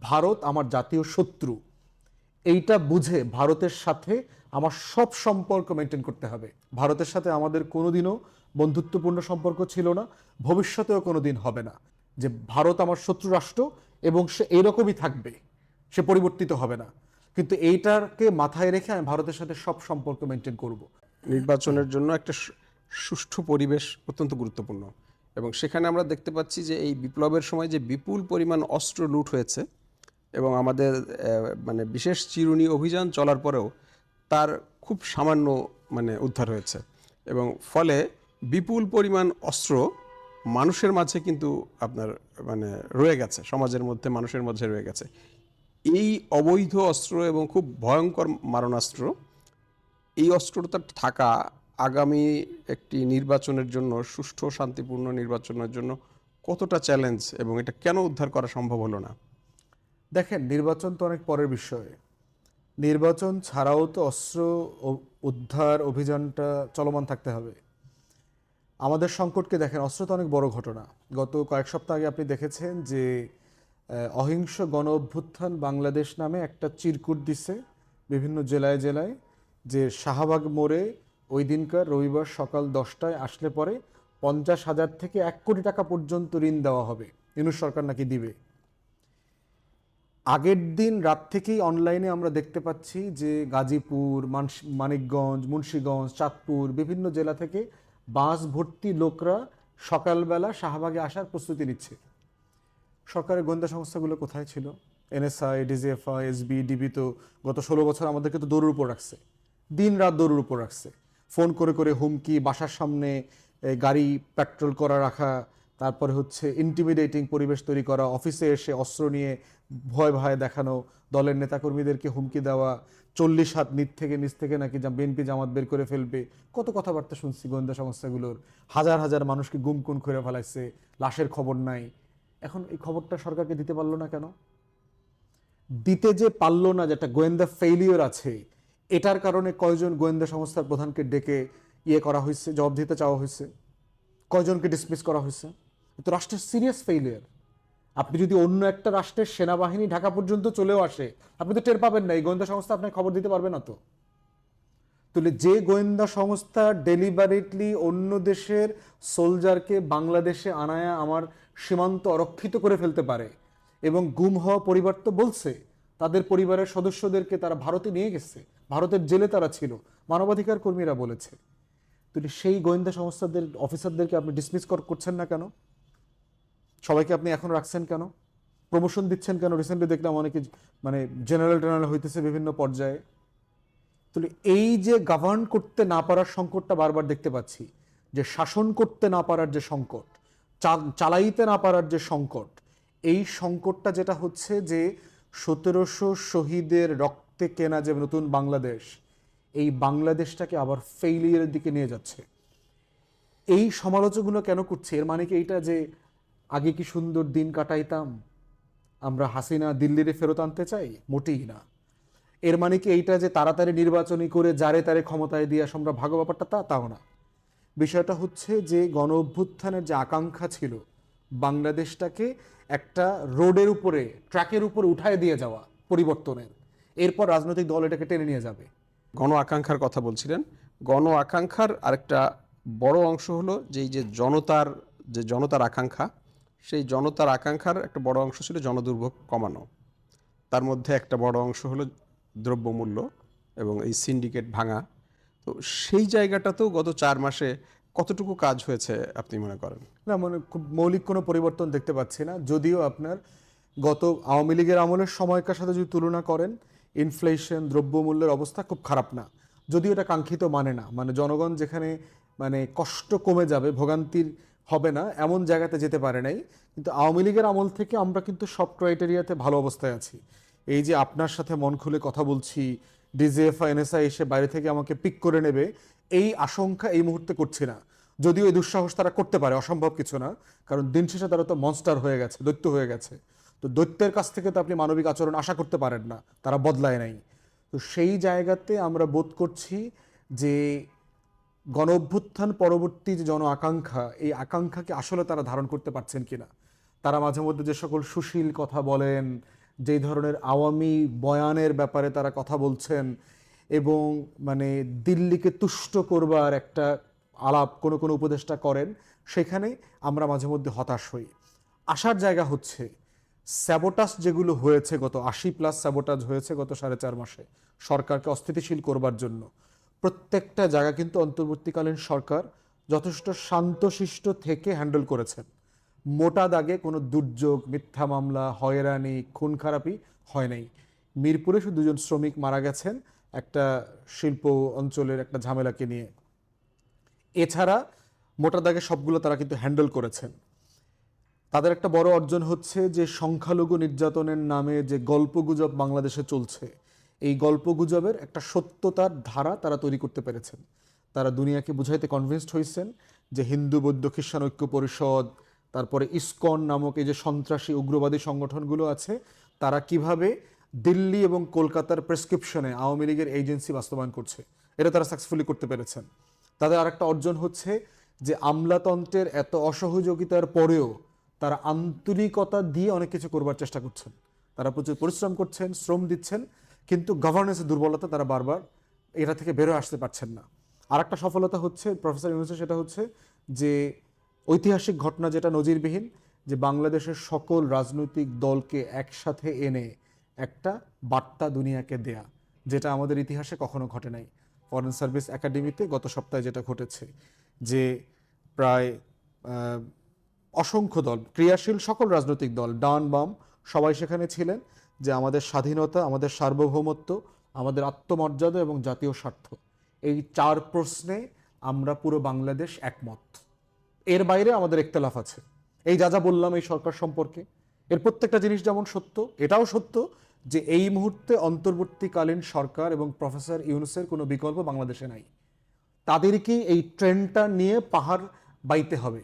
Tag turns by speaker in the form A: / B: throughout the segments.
A: ভারত আমার জাতীয় শত্রু। এইটা বুঝে ভারতের সাথে আমার সব সম্পর্ক মেনটেন করতে হবে। ভারতের সাথে আমাদের কোনোদিনও বন্ধুত্বপূর্ণ সম্পর্ক ছিল না, ভবিষ্যতেও কোনোদিন হবে না। যে ভারত আমার শত্রু রাষ্ট্র এবং সে এইরকমই থাকবে, সে পরিবর্তিত হবে না। কিন্তু এইটাকে মাথায় রেখে আমি ভারতের সাথে সব সম্পর্ক মেনটেন করব।
B: নির্বাচনের জন্য একটা সুষ্ঠু পরিবেশ অত্যন্ত গুরুত্বপূর্ণ। এবং সেখানে আমরা দেখতে পাচ্ছি যে এই বিপ্লবের সময় যে বিপুল পরিমাণ অস্ত্র লুট হয়েছে এবং আমাদের মানে বিশেষ চিরুনি অভিযান চলার পরেও তার খুব সামান্য মানে উদ্ধার হয়েছে। এবং ফলে বিপুল পরিমাণ অস্ত্র মানুষের মাঝে কিন্তু আপনার মানে রয়ে গেছে, সমাজের মধ্যে, মানুষের মধ্যে রয়ে গেছে। এই অবৈধ অস্ত্র এবং খুব ভয়ঙ্কর মারণাস্ত্র, এই অস্ত্রটা থাকা আগামী একটি নির্বাচনের জন্য, সুষ্ঠু, শান্তিপূর্ণ নির্বাচনের জন্য কতটা চ্যালেঞ্জ এবং এটা কেন উদ্ধার করা সম্ভব হলো না?
A: দেখেন, নির্বাচন তো অনেক পরের বিষয়। নির্বাচন ছাড়াও তো অস্ত্র উদ্ধার অভিযানটা চলমান থাকতে হবে। আমাদের সংকটকে দেখেন, অস্ত্র তো অনেক বড় ঘটনা। গত কয়েক সপ্তাহ আগে আপনি দেখেছেন যে অহিংস গণ অভ্যুত্থান বাংলাদেশ নামে একটা চিরকুট দিছে বিভিন্ন জেলায় জেলায় যে শাহবাগ মোড়ে ওই দিনকার রবিবার সকাল দশটায় আসলে পরে পঞ্চাশ হাজার থেকে এক কোটি টাকা পর্যন্ত ঋণ দেওয়া হবে। ইনুস সরকার নাকি দিবে? আগের দিন রাত থেকেই অনলাইনে আমরা দেখতে পাচ্ছি যে গাজীপুর মানিকগঞ্জ, মুন্সীগঞ্জ, চাঁদপুর বিভিন্ন জেলা থেকে বাস ভর্তি লোকরা সকালবেলা শাহবাগে আসার প্রস্তুতি নিচ্ছে। সরকারের গোয়েন্দা সংস্থাগুলো কোথায় ছিল? এনএসআই ডিজিএফআই এসবি ডিবি তো গত ষোলো বছর আমাদেরকে তো দৌড়ের উপর রাখছে। দিন রাত দৌড়ের উপর রাখছে। ফোন করে করে হুমকি, বাসার সামনে গাড়ি পেট্রোল করা, রাখা তারপরে হচ্ছে ইন্টিমিডেটিং পরিবেশ তৈরি করা অফিসে এসে অস্ত্র নিয়ে ভয় ভয় দেখানো, দলের নেতাকর্মীদেরকে হুমকি দেওয়া, চল্লিশ হাত নিচ থেকে নিচ থেকে নাকি বিএনপি জামাত বের করে ফেলবে। কত কথাবার্তা শুনছি গোয়েন্দা সংস্থাগুলোর। হাজার হাজার মানুষকে গুম খুন করে ফেলাইছে, লাশের খবর নাই। এখন এই খবরটা সরকারকে দিতে পারল না কেন? দিতে যে পারল না যেটা গোয়েন্দা ফেইলিওর আছে, এটার কারণে কয়জন গোয়েন্দা সংস্থার প্রধানকে ডেকে ইয়ে করা হয়েছে, জবাব দিতে চাওয়া হয়েছে? কয়জনকে ডিসমিস করা হয়েছে? তো রাষ্ট্রের সিরিয়াস ফেইলিয়ার আপনি যদি অন্য একটা রাষ্ট্রের সেনাবাহিনী ঢাকা পর্যন্ত চলেও আসে, আপনি তো টের পাবেন না, এই গোয়েন্দা সংস্থা আপনাকে খবর দিতে পারবে না তো। তাহলে যে গোয়েন্দা সংস্থা ডেলিভারেটলি অন্য দেশের সোলজারকে বাংলাদেশে আনায়া আমার সীমান্ত অরক্ষিত করে ফেলতে পারে এবং গুম হওয়া পরিবার তো বলছে, তাদের পরিবারের সদস্যদেরকে তারা ভারতে নিয়ে গেছে, ভারতের জেলে তারা ছিল, মানবাধিকার কর্মীরা বলেছে। তাহলে সেই গোয়েন্দা সংস্থাদের অফিসারদেরকে আপনি ডিসমিস করছেন না কেন? সবাইকে আপনি এখন রাখছেন কেন? প্রমোশন দিচ্ছেন কেন? রিসেন্টলি দেখলাম অনেকে মানে জেনারেল টেনারেল হইতেছে বিভিন্ন পর্যায়ে। তাহলে এই যে গভর্ন করতে না পারার সংকটটা বারবার দেখতে পাচ্ছি, যে শাসন করতে না পারার যে সংকট চালাইতে না পারার যে সংকট, এই সংকটটা যেটা হচ্ছে যে সতেরোশো শহীদের রক্তে কেনা যে নতুন বাংলাদেশ, এই বাংলাদেশটাকে আবার ফেইলিয়ারের দিকে নিয়ে যাচ্ছে। এই সমালোচনাগুলো কেন করছে? এর মানে কি এইটা যে আগে কি সুন্দর দিন কাটাইতাম? আমরা হাসিনা দিল্লিরে ফেরত আনতে চাই? মোটেই না। এর মানে কি এইটা যে তাড়াতাড়ি নির্বাচনী করে যারে তারে ক্ষমতায় দিয়ে আমরা ভাগো ব্যাপারটা তা তাও না। বিষয়টা হচ্ছে যে গণ অভ্যুত্থানের যে আকাঙ্ক্ষা ছিল, বাংলাদেশটাকে একটা রোডের উপরে, ট্র্যাকের উপরে উঠায় দিয়ে যাওয়া পরিবর্তনের। এরপর রাজনৈতিক দল এটাকে টেনে নিয়ে যাবে।
B: গণ আকাঙ্ক্ষার কথা বলছিলেন। গণ আকাঙ্ক্ষার আরেকটা বড় অংশ হলো যে এই যে জনতার যে জনতার আকাঙ্ক্ষা সেই জনতার আকাঙ্ক্ষার একটা বড় অংশ ছিল জনদুর্ভোগ কমানো। তার মধ্যে একটা বড় অংশ হলো দ্রব্যমূল্য এবং এই সিন্ডিকেট ভাঙা। তো সেই জায়গাটাতেও গত চার মাসে কতটুকু কাজ হয়েছে আপনি মনে করেন?
A: না মানে খুব মৌলিক কোনো পরিবর্তন দেখতে পাচ্ছি না। যদিও আপনার গত আওয়ামী লীগের আমলের সময়কার সাথে যদি তুলনা করেন ইনফ্লেশন দ্রব্যমূল্যের অবস্থা খুব খারাপ না। যদিও এটা কাঙ্ক্ষিত মানে না। মানে জনগণ যেখানে মানে কষ্ট কমে যাবে, ভোগান্তির হবে না, এমন জায়গাতে যেতে পারে নাই। কিন্তু আওয়ামী লীগের আমল থেকে আমরা কিন্তু সব ক্রাইটেরিয়াতে ভালো অবস্থায় আছি। এই যে আপনার সাথে মন খুলে কথা বলছি ডিজিএফ এনএসআই এসে বাইরে থেকে আমাকে পিক করে নেবে, এই আশঙ্কা এই মুহূর্তে করছি না। যদিও এই দুঃসাহস তারা করতে পারে, অসম্ভব কিছু না, কারণ দিন শেষে তারা তো মনস্টার হয়ে গেছে, দৈত্য হয়ে গেছে। তো দৈত্যের কাছ থেকে তো আপনি মানবিক আচরণ আশা করতে পারেন না, তারা বদলায় নাই। তো সেই জায়গাতে আমরা বোধ করছি যে গণ অভ্যুত্থান পরবর্তী যে জন আকাঙ্ক্ষা, এই আকাঙ্ক্ষাকে আসলে তারা ধারণ করতে পারছেন কিনা? তারা মাঝে মধ্যে যে সকল সুশীল কথা বলেন, যেই ধরনের আওয়ামী বয়ানের ব্যাপারে তারা কথা বলছেন এবং মানে দিল্লিকে তুষ্ট করবার একটা আলাপ কোনো কোনো উপদেষ্টা করেন, সেখানে আমরা মাঝে মধ্যে হতাশ হই। আসার জায়গা হচ্ছে স্যাবোটাস যেগুলো হয়েছে গত আশি প্লাস স্যাবোটাজ হয়েছে গত সাড়ে চার মাসে সরকারকে অস্থিতিশীল করবার জন্য। প্রত্যেকটা জায়গা কিন্তু অন্তর্বর্তীকালীন সরকার যথেষ্ট শান্তশিষ্ট থেকে হ্যান্ডেল করেছেন। মোটা দাগে কোনো দুর্যোগ, মিথ্যা মামলা, হয়রানি খুন খারাপি হয় নাই। মিরপুরে শুধু দুজন শ্রমিক মারা গেছেন, একটা শিল্প অঞ্চলের একটা ঝামেলাকে নিয়ে। এছাড়া মোটা দাগে সবগুলো তারা কিন্তু হ্যান্ডেল করেছেন। তাদের একটা বড় অর্জন হচ্ছে যে সংখ্যালঘু নির্যাতনের নামে যে গল্পগুজব বাংলাদেশে চলছে এই গল্পগুজবের একটা সত্যতার ধারা তারা তৈরি করতে পেরেছেন। তারা দুনিয়াকে বুঝাইতে কনভিন্সড হয়েছেন যে হিন্দু, বৌদ্ধ, খ্রিস্টান ঐক্য পরিষদ, তারপরে ইসকন নামক এই যে সন্ত্রাসী, উগ্রবাদী সংগঠনগুলো আছে, তারা কীভাবে দিল্লি এবং কলকাতার প্রেসক্রিপশনে আওয়ামী লীগের এজেন্সি বাস্তবায়ন করছে, এটা তারা সাকসেসফুলি করতে পেরেছেন। তাদের আরেকটা অর্জন হচ্ছে যে আমলাতন্ত্রের এত অসহযোগিতার পরেও তারা আন্তরিকতা দিয়ে অনেক কিছু করবার চেষ্টা করছেন। তারা প্রচুর পরিশ্রম করছেন, শ্রম দিচ্ছেন কিন্তু গভর্নেন্সের দুর্বলতা তারা বারবার এটা থেকে বেরোয় আসতে পারছেন না। আর একটা সফলতা হচ্ছে প্রফেসর ইউনুসের সেটা হচ্ছে যে ঐতিহাসিক ঘটনা যেটা নজিরবিহীন, যে বাংলাদেশের সকল রাজনৈতিক দলকে একসাথে এনে একটা বার্তা দুনিয়াকে দেয়া, যেটা আমাদের ইতিহাসে কখনো ঘটে নাই। ফরেন সার্ভিস একাডেমিতে গত সপ্তাহে যেটা ঘটেছে, যে প্রায় অসংখ্য দল, ক্রিয়াশীল সকল রাজনৈতিক দল, ডান বাম, সবাই সেখানে ছিলেন। যে আমাদের স্বাধীনতা, আমাদের সার্বভৌমত্ব, আমাদের আত্মমর্যাদা এবং জাতীয় স্বার্থ। এই চার প্রশ্নে আমরা পুরো বাংলাদেশ একমত। এর বাইরে আমাদের একতলাফ আছে। এই যা যা বললাম এই সরকার সম্পর্কে, এর প্রত্যেকটা জিনিস যেমন সত্য, এটাও সত্য যে এই মুহূর্তে অন্তর্বর্তীকালীন সরকার এবং প্রফেসর ইউনুসের কোনো বিকল্প বাংলাদেশে নাই। তাদেরকে এই ট্রেনটা নিয়ে পাহাড় বাইতে হবে।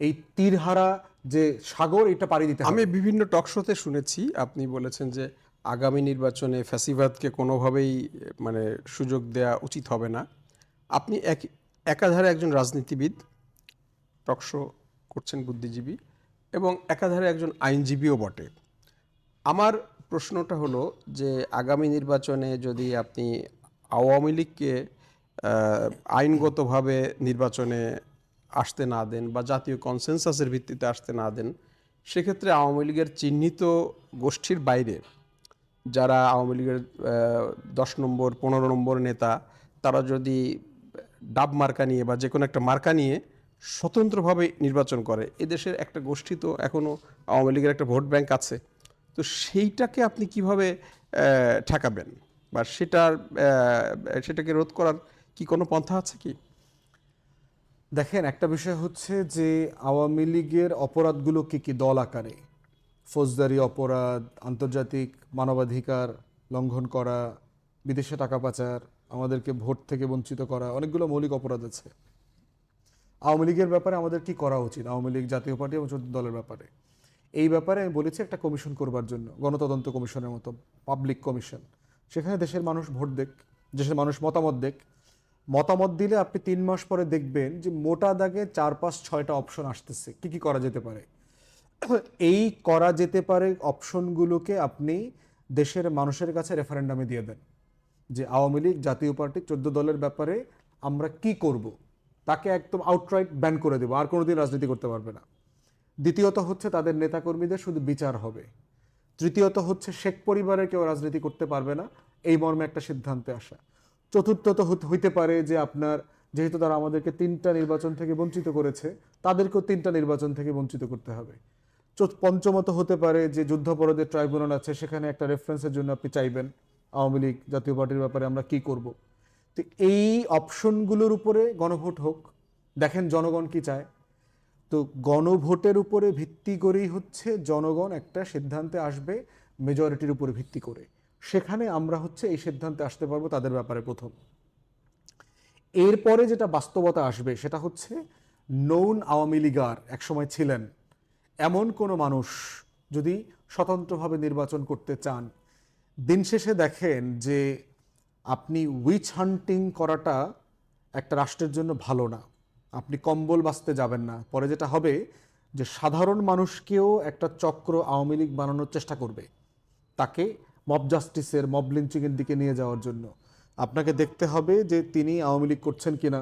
A: এই তীরহারা যে সাগর এটা পাড়ি দিতে
B: আমি বিভিন্ন টক শোতে শুনেছি আপনি বলেছেন যে আগামী নির্বাচনে ফ্যাসিবাদকে কোনোভাবেই মানে সুযোগ দেওয়া উচিত হবে না। আপনি এক একাধারে একজন রাজনীতিবিদ টকশো করছেন বুদ্ধিজীবী এবং একাধারে একজন আইনজীবীও বটে। আমার প্রশ্নটা হলো যে আগামী নির্বাচনে যদি আপনি আওয়ামী লীগকে আইনগতভাবে নির্বাচনে আসতে না দেন বা জাতীয় কনসেনসাসের ভিত্তিতে আসতে না দেন, সেক্ষেত্রে আওয়ামী লীগের চিহ্নিত গোষ্ঠীর বাইরে যারা আওয়ামী লীগের দশ নম্বর, পনেরো নম্বর নেতা, তারা যদি ডাব মার্কা নিয়ে বা যে কোনো একটা মার্কা নিয়ে স্বতন্ত্রভাবে নির্বাচন করে এদেশের একটা গোষ্ঠী তো এখনও আওয়ামী লীগের একটা ভোট ব্যাংক আছে। তো সেইটাকে আপনি কীভাবে ঠেকাবেন? বা সেটার সেটাকে রোধ করার কি কোনো পন্থা আছে কি?
A: দেখেন, একটা বিষয় হচ্ছে যে আওয়ামী লীগের অপরাধগুলো কি কি দল আকারে? ফৌজদারি অপরাধ, আন্তর্জাতিক মানবাধিকার লঙ্ঘন করা, বিদেশে টাকা পাচার, আমাদেরকে ভোট থেকে বঞ্চিত করা, অনেকগুলো মৌলিক অপরাধ আছে। আওয়ামী লীগের ব্যাপারে আমাদের কি করা উচিত? আওয়ামী লীগ, জাতীয় পার্টি এবং দলের ব্যাপারে। এই ব্যাপারে আমি বলেছি একটা কমিশন করবার জন্য, গণতদন্ত কমিশনের মতো, পাবলিক কমিশন। সেখানে দেশের মানুষ ভোট দেখ, দেশের মানুষ মতামত দেখ মতামত দিলে আপনি তিন মাস পরে দেখবেন যে মোটা দাগে চার পাঁচ ছয়টা অপশন আসতেছে। কি কি করা যেতে পারে? এই করা যেতে পারে অপশনগুলোকে আপনি দেশের মানুষের কাছে রেফারেন্ডামে দিয়ে দেন। যে আওয়ামী লীগ, জাতীয় পার্টি, চোদ্দ দলের ব্যাপারে আমরা কি করব? তাকে একদম আউটরাইট ব্যান করে দেবো, আর কোনোদিন রাজনীতি করতে পারবে না। দ্বিতীয়ত হচ্ছে তাদের নেতাকর্মীদের শুধু বিচার হবে। তৃতীয়ত হচ্ছে শেখ পরিবারের কেউ রাজনীতি করতে পারবে না। এই মর্মে একটা সিদ্ধান্তে আসা। চতুর্থত হইতে পারে যে আপনার, যেহেতু তারা আমাদেরকে তিনটা নির্বাচন থেকে বঞ্চিত করেছে, তাদেরকেও তিনটা নির্বাচন থেকে বঞ্চিত করতে হবে। পঞ্চমত হতে পারে যে যুদ্ধাপরাধের ট্রাইব্যুনাল আছে, সেখানে একটা রেফারেন্সের জন্য আপনি চাইবেন, আওয়ামী লীগ জাতীয় পার্টির ব্যাপারে আমরা কি করব। তো এই অপশনগুলোর উপরে গণভোট হোক, দেখেন জনগণ কি চায়। তো গণভোটের উপরে ভিত্তি করেই হচ্ছে জনগণ একটা সিদ্ধান্তে আসবে মেজরিটির উপরে ভিত্তি করে। সেখানে আমরা হচ্ছে এই সিদ্ধান্তে আসতে পারব তাদের ব্যাপারে প্রথম। এরপরে যেটা বাস্তবতা আসবে সেটা হচ্ছে নৌন আওয়ামী লীগার একসময় ছিলেন এমন কোনো মানুষ যদি স্বতন্ত্রভাবে নির্বাচন করতে চান। দিন শেষে দেখেন যে আপনি উইচ হান্টিং করাটা একটা রাষ্ট্রের জন্য ভালো না। আপনি কম্বল বাঁচতে যাবেন না। পরে যেটা হবে যে সাধারণ মানুষকেও একটা চক্র আওয়ামী লীগ বানানোর চেষ্টা করবে। তাকে মব জাস্টিসের, মব লিঞ্চিংয়ের দিকে নিয়ে যাওয়ার জন্য। আপনাকে দেখতে হবে যে তিনি আওয়ামী লীগ করছেন কিনা,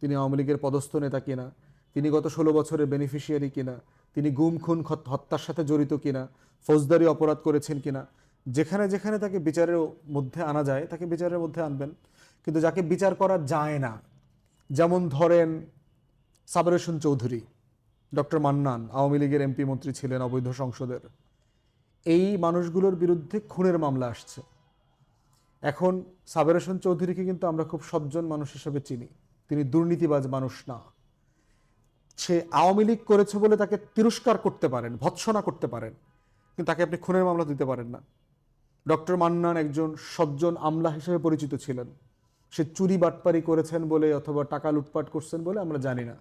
A: তিনি আওয়ামী লীগের পদস্থ নেতা কিনা, তিনি গত ষোলো বছরের বেনিফিশিয়ারি কিনা, তিনি গুম, খুন হত্যার সাথে জড়িত কিনা, ফৌজদারি অপরাধ করেছেন কিনা। যেখানে যেখানে তাকে বিচারের মধ্যে আনা যায়, তাকে বিচারের মধ্যে আনবেন। কিন্তু যাকে বিচার করা যায় না, যেমন ধরেন সাবর হোসেন চৌধুরী, ডক্টর মান্নান, আওয়ামী লীগের এমপি মন্ত্রী ছিলেন অবৈধ সংসদের। এই মানুষগুলোর বিরুদ্ধে খুনের মামলা আসছে। এখন সাবের হোসেন চৌধুরীকে কিন্তু আমরা খুব সজ্জন মানুষ হিসেবে চিনি। তিনি দুর্নীতিবাজ মানুষ না। সে আওয়ামী লীগ করেছে বলে তাকে তিরস্কার করতে পারেন, ভৎসনা করতে পারেন, কিন্তু তাকে আপনি খুনের মামলা দিতে পারেন না। ডক্টর মান্নান একজন সজ্জন আমলা হিসেবে পরিচিত ছিলেন। সে চুরি বাটপারি করেছেন বলে অথবা টাকা লুটপাট করছেন বলে আমরা জানি না।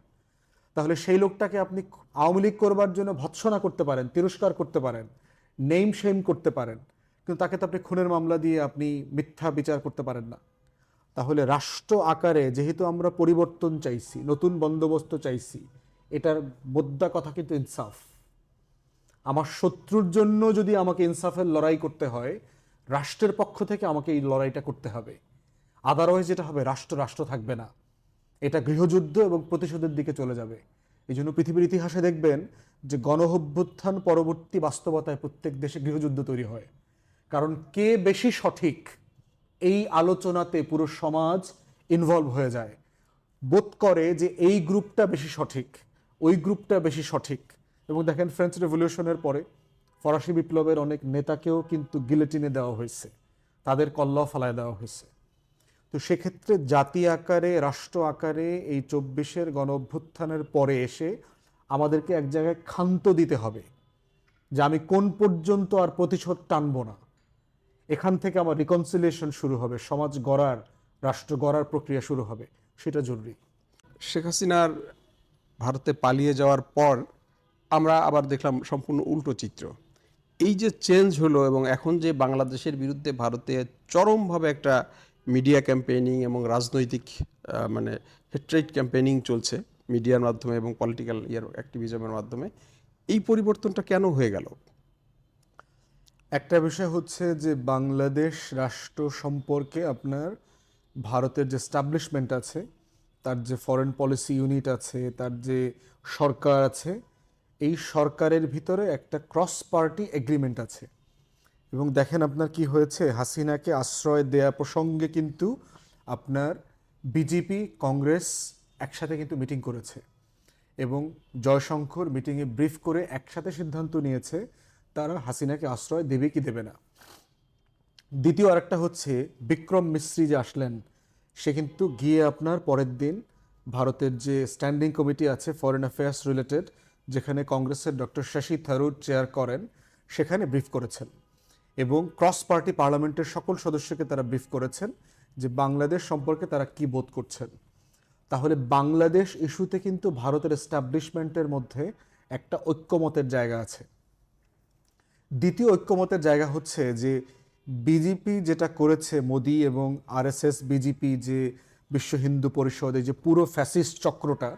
A: তাহলে সেই লোকটাকে আপনি আওয়ামী লীগ করবার জন্য ভৎসনা করতে পারেন, তিরস্কার করতে পারেন নেম শেম করতে পারেন, কিন্তু তাকে তো আপনি খুনের মামলা দিয়ে আপনি মিথ্যা বিচার করতে পারেন না। তাহলে রাষ্ট্র আকারে যেহেতু আমরা পরিবর্তন চাইছি, নতুন বন্দোবস্ত চাইছি, এটার মোদ্দা কথা কিন্তু ইনসাফ। আমার শত্রুর জন্য যদি আমাকে ইনসাফের লড়াই করতে হয়, রাষ্ট্রের পক্ষ থেকে আমাকে এই লড়াইটা করতে হবে। আদারওয়াইজ যেটা হবে, রাষ্ট্র রাষ্ট্র থাকবে না। এটা গৃহযুদ্ধ এবং প্রতিশোধের দিকে চলে যাবে। এই জন্য পৃথিবীর ইতিহাসে দেখবেন যে গণঅভ্যুত্থান পরবর্তী বাস্তবতায় প্রত্যেক দেশে গৃহযুদ্ধ তৈরি হয়। কারণ কে বেশি সঠিক এই আলোচনাতে পুরো সমাজ ইনভলভ হয়ে যায়। বোধ করে যে এই গ্রুপটা বেশি সঠিক, ওই গ্রুপটা বেশি সঠিক। এবং দেখেন ফ্রেঞ্চ রেভলিউশনের পরে ফরাসি বিপ্লবের অনেক নেতাকেও কিন্তু গিলেটিনে দেওয়া হয়েছে। তাদের কল্লা ফালায় দেওয়া হয়েছে। তো সেক্ষেত্রে জাতি আকারে, রাষ্ট্র আকারে এই চব্বিশের গণ অভ্যুত্থানের পরে এসে আমাদেরকে এক জায়গায় ক্ষান্ত দিতে হবে যে আমি কোন পর্যন্ত আর প্রতিশোধ টানবো না। এখান থেকে আমার রিকনসিলিয়েশন শুরু হবে, সমাজ গড়ার, রাষ্ট্র গড়ার প্রক্রিয়া শুরু হবে, সেটা জরুরি।
B: শেখ হাসিনার ভারতে পালিয়ে যাওয়ার পর আমরা আবার দেখলাম সম্পূর্ণ উল্টো চিত্র। এই যে চেঞ্জ হলো এবং এখন যে বাংলাদেশের বিরুদ্ধে ভারতে চরমভাবে একটা মিডিয়া ক্যাম্পেইনিং এবং রাজনৈতিক মানে হেট্রেট ক্যাম্পেইনিং চলছে মিডিয়ার মাধ্যমে এবং পলিটিক্যাল ইয়ার অ্যাক্টিভিজমের মাধ্যমে। এই পরিবর্তনটা কেন হয়ে গেল?
A: একটা বিষয় হচ্ছে যে বাংলাদেশ রাষ্ট্র সম্পর্কে আপনার ভারতের যে স্টাবলিশমেন্ট আছে, তার যে ফরেন পলিসি ইউনিট আছে, তার যে সরকার আছে, এই সরকারের ভিতরে একটা ক্রস পার্টি এগ্রিমেন্ট আছে। এবং দেখেন আপনার কি হয়েছে? হাসিনাকে আশ্রয় দেয়া প্রসঙ্গে কিন্তু আপনার বিজেপি, কংগ্রেস একসাথে কিন্তু মিটিং করেছে এবং জয়শঙ্কর মিটিংয়ে ব্রিফ করে একসাথে সিদ্ধান্ত নিয়েছে, তারা হাসিনাকে আশ্রয় দেবে কি দেবে না। দ্বিতীয় আরেকটা হচ্ছে বিক্রম মিশ্রি যে আসলেন, সে কিন্তু গিয়ে আপনার পরের দিন ভারতের যে স্ট্যান্ডিং কমিটি আছে ফরেন অ্যাফেয়ার্স রিলেটেড যেখানে কংগ্রেসের ডক্টর শশী থারুর চেয়ার করেন, সেখানে ব্রিফ করেছেন। এবং ক্রস পার্টি পার্লামেন্টের সকল সদস্যকে তারা ব্রিফ করেছেন যে বাংলাদেশ সম্পর্কে তারা কি বোধ করছেন। তাহলে বাংলাদেশ ইস্যুতে কিন্তু ভারতের এস্টাবলিশমেন্টের মধ্যে একটা ঐক্যমতের জায়গা আছে। দ্বিতীয় ঐক্যমতের জায়গা হচ্ছে যে বিজেপি যেটা করেছে মোদি এবং আরএসএস বিজেপি যে বিশ্ব হিন্দু পরিষদ যে পুরো ফ্যাসিস্ট চক্রটা,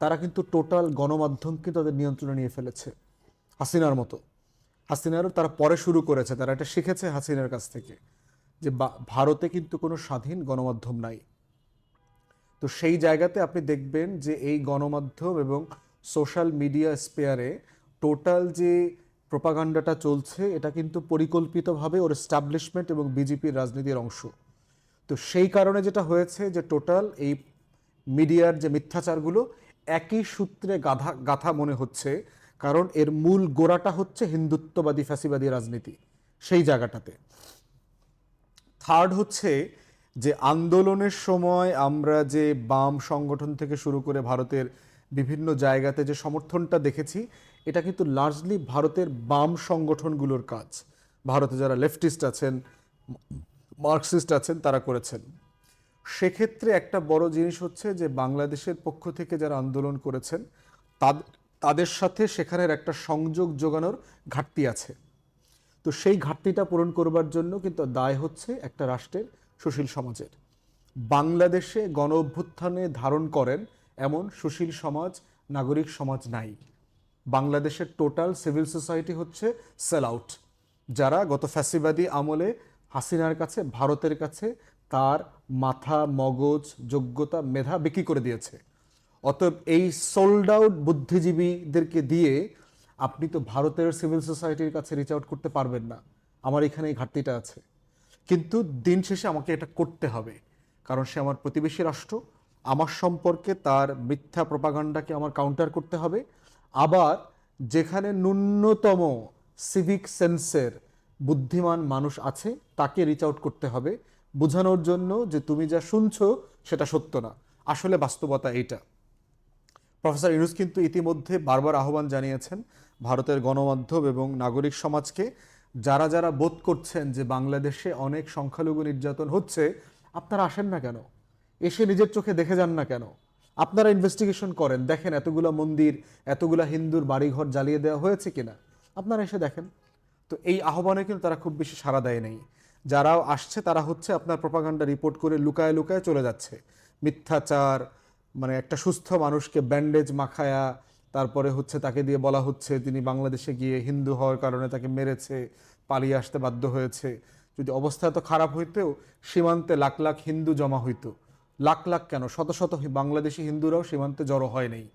A: তারা কিন্তু টোটাল গণমাধ্যমকে তাদের নিয়ন্ত্রণে নিয়ে ফেলেছে, হাসিনার মতো। হাসিনারও তারা পরে শুরু করেছে, তারা এটা শিখেছে হাসিনার কাছ থেকে যে ভারতে কিন্তু কোনো স্বাধীন গণমাধ্যম নাই। তো সেই জায়গাতে আপনি দেখবেন যে এই গণমাধ্যম এবং সোশ্যাল মিডিয়া স্পেয়ারে টোটাল যে প্রোপাগান্ডাটা চলছে, এটা কিন্তু পরিকল্পিতভাবে ওর এস্টাবলিশমেন্ট এবং বিজেপির রাজনীতির অংশ। তো সেই কারণে যেটা হয়েছে যে টোটাল এই মিডিয়ার যে মিথ্যাচারগুলো একই সূত্রে গাধা গাথা মনে হচ্ছে কারণ এর মূল গোড়াটা হচ্ছে হিন্দুত্ববাদী, ফ্যাসিবাদী রাজনীতি সেই জায়গাটাতে। থার্ড হচ্ছে যে আন্দোলনের সময় আমরা যে বাম সংগঠন থেকে শুরু করে ভারতের বিভিন্ন জায়গাতে যে সমর্থনটা দেখেছি, এটা কিন্তু লার্জলি ভারতের বাম সংগঠনগুলোর কাজ। ভারতে যারা লেফটিস্ট আছেন মার্কসিস্ট আছেন, তারা করেছেন। সেক্ষেত্রে একটা বড় জিনিস হচ্ছে যে বাংলাদেশের পক্ষ থেকে যারা আন্দোলন করেছেন, তাদ- তাদের সাথে সেখানের একটা সংযোগ যোগানোর ঘাটতি আছে। তো সেই ঘাটতিটা পূরণ করবার জন্য কিন্তু দায় হচ্ছে একটা রাষ্ট্রের, সুশীল সমাজের। বাংলাদেশে গণ অভ্যুত্থানে ধারণ করেন এমন সুশীল সমাজ, নাগরিক সমাজ নাই। বাংলাদেশের টোটাল সিভিল সোসাইটি হচ্ছে সেল আউট, যারা গত ফ্যাসিবাদী আমলে হাসিনার কাছে, ভারতের কাছে তার মাথা, মগজ, যোগ্যতা, মেধা বিক্রি করে দিয়েছে। অতএব এই সোল্ড আউট বুদ্ধিজীবীদেরকে দিয়ে আপনি তো ভারতের সিভিল সোসাইটির কাছে রিচ আউট করতে পারবেন না। আমার এখানে এই ঘাটতিটা আছে। কিন্তু দিন শেষে আমাকে এটা করতে হবে। কারণ সে আমার প্রতিবেশী রাষ্ট্র। আমার সম্পর্কে তার মিথ্যা প্রপাগান্ডাকে আমার কাউন্টার করতে হবে। আবার যেখানে ন্যূনতম সিভিক সেন্সের বুদ্ধিমান মানুষ আছে, তাকে রিচ আউট করতে হবে। বোঝানোর জন্য যে তুমি যা শুনছো, সেটা সত্য না। আসলে বাস্তবতা এইটা। প্রফেসর ইউনুস কিন্তু ইতিমধ্যে বারবার আহ্বান জানিয়েছেন ভারতের গণমাধ্যম এবং নাগরিক সমাজকে, যারা যারা বোধ করছেন যে বাংলাদেশে অনেক সংখ্যালঘু নির্যাতন হচ্ছে, আপনারা আসেন না কেন? এসে নিজের চোখে দেখে যান না কেন? আপনারা ইনভেস্টিগেশন করেন, দেখেন এতগুলা মন্দির, এতগুলা হিন্দুর বাড়িঘর জ্বালিয়ে দেওয়া হয়েছে কিনা? আপনারা এসে দেখেন। তো এই আহ্বানে কিন্তু তারা খুব বেশি সাড়া দেয় নেই। যারাও আসছে তারা হচ্ছে আপনার প্রপাগান্ডা রিপোর্ট করে লুকায় লুকায় চলে যাচ্ছে। মিথ্যাচার মানে একটা সুস্থ মানুষকে ব্যান্ডেজ মাখায়া তারপরে হচ্ছে তাকে দিয়ে বলা হচ্ছে তিনি বাংলাদেশে গিয়ে হিন্দু হওয়ার কারণে তাকে মেরেছে, পালিয়ে আসতে বাধ্য হয়েছে। যদি অবস্থা এত খারাপ হইতেও সীমান্তে লাখ লাখ হিন্দু জমা হইতো। লাখ লাখ কেন? শত শত বাংলাদেশি হিন্দুরাও সীমান্তে জড়ো হয় নাই।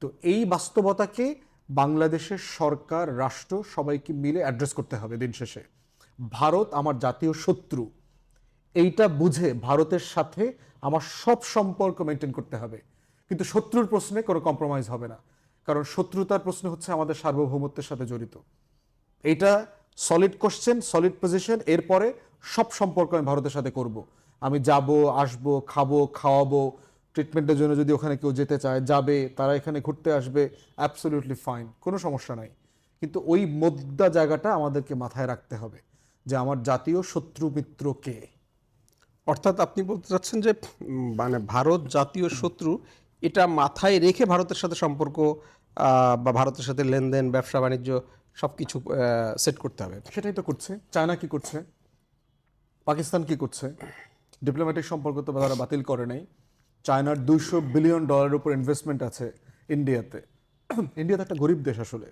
A: তো এই বাস্তবতাকে বাংলাদেশের সরকার, রাষ্ট্র সবাইকে মিলে অ্যাড্রেস করতে হবে দিন শেষে। ভারত আমার জাতীয় শত্রু। এইটা বুঝে ভারতের সাথে আমার সব সম্পর্ক মেনটেন করতে হবে। কিন্তু শত্রুর প্রশ্নে কোনো কম্প্রোমাইজ হবে না। কারণ শত্রুতার প্রশ্ন হচ্ছে আমাদের সার্বভৌমত্বের সাথে জড়িত। এইটা সলিড কোশ্চেন সলিড পজিশন এরপরে সব সম্পর্ক আমি ভারতের সাথে করব। আমি যাব, আসব, খাব, খাওয়াবো ট্রিটমেন্টের জন্য যদি ওখানে কেউ যেতে চায়, যাবে, তারা এখানে ঘুরতে আসবে অ্যাবসলিউটলি ফাইন কোনো সমস্যা নাই। কিন্তু ওই মোদ্দা জায়গাটা আমাদেরকে মাথায় রাখতে হবে যে আমার জাতীয় শত্রু মিত্র কে?
B: অর্থাৎ আপনি বলতে চাচ্ছেন যে মানে ভারত জাতীয় শত্রু, এটা মাথায় রেখে ভারতের সাথে সম্পর্ক বা ভারতের সাথে লেনদেন, ব্যবসা, বাণিজ্য সব কিছু সেট করতে হবে।
A: সেটাই তো করছে। চায়না কি করছে? পাকিস্তান কি করছে? ডিপ্লোম্যাটিক সম্পর্ক তো তারা বাতিল করে নাই। চায়নার দুইশো বিলিয়ন ডলারের উপর ইনভেস্টমেন্ট আছে ইন্ডিয়াতে ইন্ডিয়া তো একটা গরিব দেশ আসলে।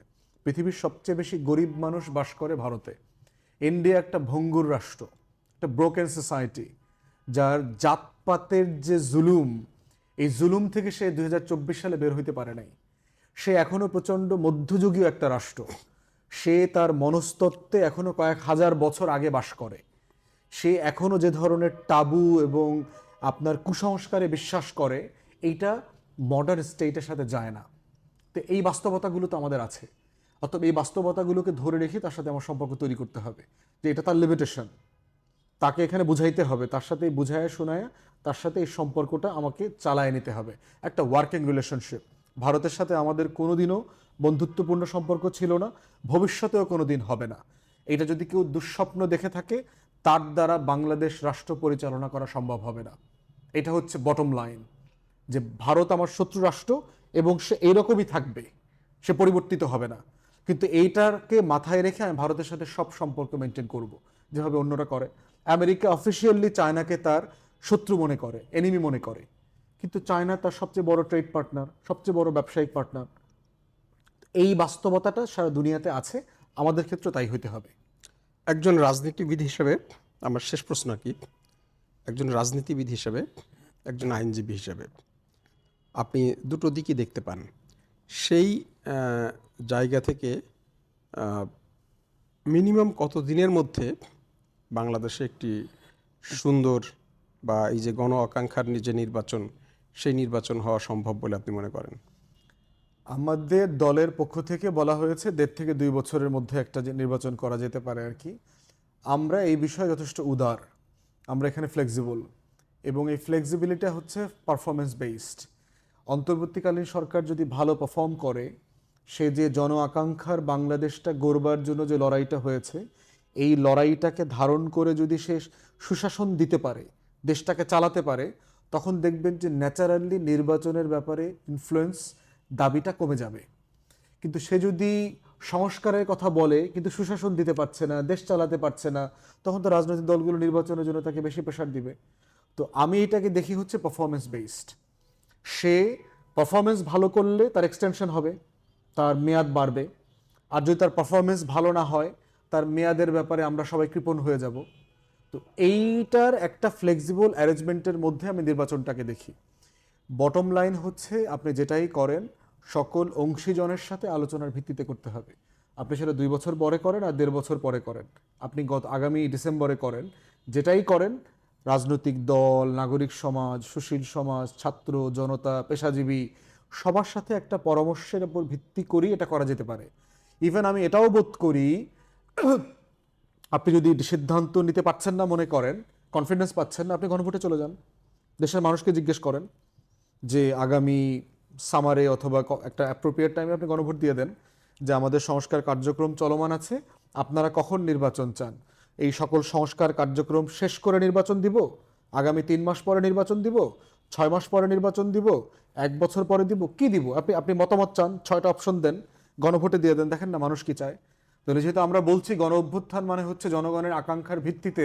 A: পৃথিবীর সবচেয়ে বেশি গরিব মানুষ বাস করে ভারতে। ইন্ডিয়া একটা ভঙ্গুর রাষ্ট্র, একটা ব্রোকেন সোসাইটি যার জাতপাতের যে জুলুম, এই জুলুম থেকে সে দু হাজার চব্বিশ সালে বের হইতে পারে নাই। সে এখনও প্রচণ্ড মধ্যযুগীয় একটা রাষ্ট্র। সে তার মনস্তত্ত্বে এখনও কয়েক হাজার বছর আগে বাস করে। সে এখনও যে ধরনের টাবু এবং আপনার কুসংস্কারে বিশ্বাস করে, এইটা মডার্ন স্টেটের সাথে যায় না। তো এই বাস্তবতাগুলো তো আমাদের আছে। অতএব এই বাস্তবতাগুলোকে ধরে রেখে তার সাথে আমার সম্পর্ক তৈরি করতে হবে, যে এটা তার লিমিটেশন তাকে এখানে বুঝাইতে হবে, তার সাথে বুঝায় শোনায় তার সাথে এই সম্পর্কটা আমাকে চালায় নিতে হবে। একটা ওয়ার্কিং রিলেশনশিপ ভারতের সাথে আমাদের কোনোদিনও বন্ধুত্বপূর্ণ সম্পর্ক ছিল না, ভবিষ্যতেও কোনো দিন হবে না। এটা যদি কেউ দুঃস্বপ্ন দেখে থাকে, তার দ্বারা বাংলাদেশ রাষ্ট্র পরিচালনা করা সম্ভব হবে না। এটা হচ্ছে বটম লাইন যে ভারত আমার শত্রু রাষ্ট্র এবং সে এইরকমই থাকবে, সে পরিবর্তিত হবে না। কিন্তু এইটাকে মাথায় রেখে আমি ভারতের সাথে সব সম্পর্ক মেনটেন করব। যেভাবে অন্যরা করে। আমেরিকা অফিসিয়ালি চায়নাকে তার শত্রু মনে করে এনিমি মনে করে। কিন্তু চায়না তার সবচেয়ে বড় ট্রেড পার্টনার সবচেয়ে বড় ব্যবসায়িক পার্টনার এই বাস্তবতাটা সারা দুনিয়াতে আছে, আমাদের ক্ষেত্রে তাই হইতে হবে।
B: একজন রাজনীতিবিদ হিসেবে, আমার শেষ প্রশ্ন কি? একজন রাজনীতিবিদ হিসেবে, একজন আইনজীবী হিসেবে, আপনি দুটো দিকই দেখতে পান। সেই জায়গা থেকে মিনিমাম কত দিনের মধ্যে বাংলাদেশে একটি সুন্দর বা এই যে গণ আকাঙ্ক্ষার যে নির্বাচন, সেই নির্বাচন হওয়া সম্ভব বলে আপনি মনে করেন?
A: আমাদের দলের পক্ষ থেকে বলা হয়েছে দেড় থেকে দুই বছরের মধ্যে একটা যে নির্বাচন করা যেতে পারে আর কি। আমরা এই বিষয়ে যথেষ্ট উদার, আমরা এখানে ফ্লেক্সিবল এবং এই ফ্লেক্সিবিলিটা হচ্ছে পারফরমেন্স বেসড অন্তর্বর্তীকালীন সরকার যদি ভালো পারফর্ম করে, সে যে জন আকাঙ্ক্ষার বাংলাদেশটা গড়বার জন্য যে লড়াইটা হয়েছে এই লড়াইটাকে ধারণ করে যদি সে সুশাসন দিতে পারে, দেশটাকে চালাতে পারে, তখন দেখবেন যে ন্যাচারালি নির্বাচনের ব্যাপারে ইনফ্লুয়েন্স দাবিটা কমে যাবে। কিন্তু সে যদি সংস্কারের কথা বলে, কিন্তু সুশাসন দিতে পারছে না, দেশ চালাতে পারছে না, তখন তো রাজনৈতিক দলগুলো নির্বাচনের জন্য তাকে বেশি প্রেশার দিবে। তো আমি এটাকে দেখি হচ্ছে পারফরমেন্স বেসড সে পারফরমেন্স ভালো করলে তার এক্সটেনশন হবে, তার মেয়াদ বাড়বে। আর যদি তার পারফরমেন্স ভালো না হয় তার মেয়াদের ব্যাপারে আমরা সবাই কৃপণ হয়ে যাব। তো এইটার একটা ফ্লেক্সিবল অ্যারেঞ্জমেন্টের মধ্যে আমি নির্বাচনটাকে দেখি। বটম লাইন হচ্ছে, আপনি যেটাই করেন, সকল অংশীজনের সাথে আলোচনার ভিত্তিতে করতে হবে। আপনি সেটা দুই বছর পরে করেন আর দেড় বছর পরে করেন। আপনি গত আগামী ডিসেম্বরে করেন। যেটাই করেন, রাজনৈতিক দল, নাগরিক সমাজ, সুশীল সমাজ, ছাত্র, জনতা, পেশাজীবী, সবার সাথে একটা পরামর্শের উপর ভিত্তি করেই এটা করা যেতে পারে। ইভেন আমি এটাও বোধ করি আপনি যদি সিদ্ধান্ত নিতে পারছেন না মনে করেন কনফিডেন্স পাচ্ছেন না, আপনি গণভোটে চলে যান। দেশের মানুষকে জিজ্ঞেস করেন যে, আগামী সামারে অথবা একটা অ্যাপ্রোপ্রিয়েট টাইমে আপনি গণভোট দিয়ে দেন যে, আমাদের সংস্কার কার্যক্রম চলমান আছে, আপনারা কখন নির্বাচন চান? এই সকল সংস্কার কার্যক্রম শেষ করে নির্বাচন দিব? আগামী তিন মাস পরে নির্বাচন দিব? ছয় মাস পরে নির্বাচন দিব? এক বছর পরে দিব? কি দিব? আপনি আপনি মতামত চান, ছয়টা অপশন দেন গণভোটে দিয়ে দেন, দেখেন না মানুষ কি চায়। তাহলে যেহেতু আমরা বলছি গণ অভ্যুত্থান মানে হচ্ছে জনগণের আকাঙ্ক্ষার ভিত্তিতে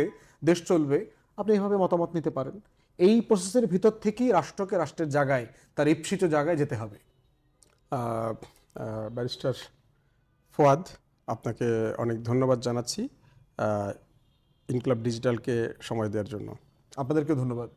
A: দেশ চলবে আপনি এইভাবে মতামত নিতে পারেন। এই প্রসেসের ভিতর থেকেই রাষ্ট্রকে রাষ্ট্রের জায়গায় তার ইপ্সিত জায়গায় যেতে হবে।
B: ব্যারিস্টার ফোয়াদ আপনাকে অনেক ধন্যবাদ জানাচ্ছি। ইনক্লাব ডিজিটালকে সময় দেওয়ার জন্য।
A: আপনাদেরকে ধন্যবাদ।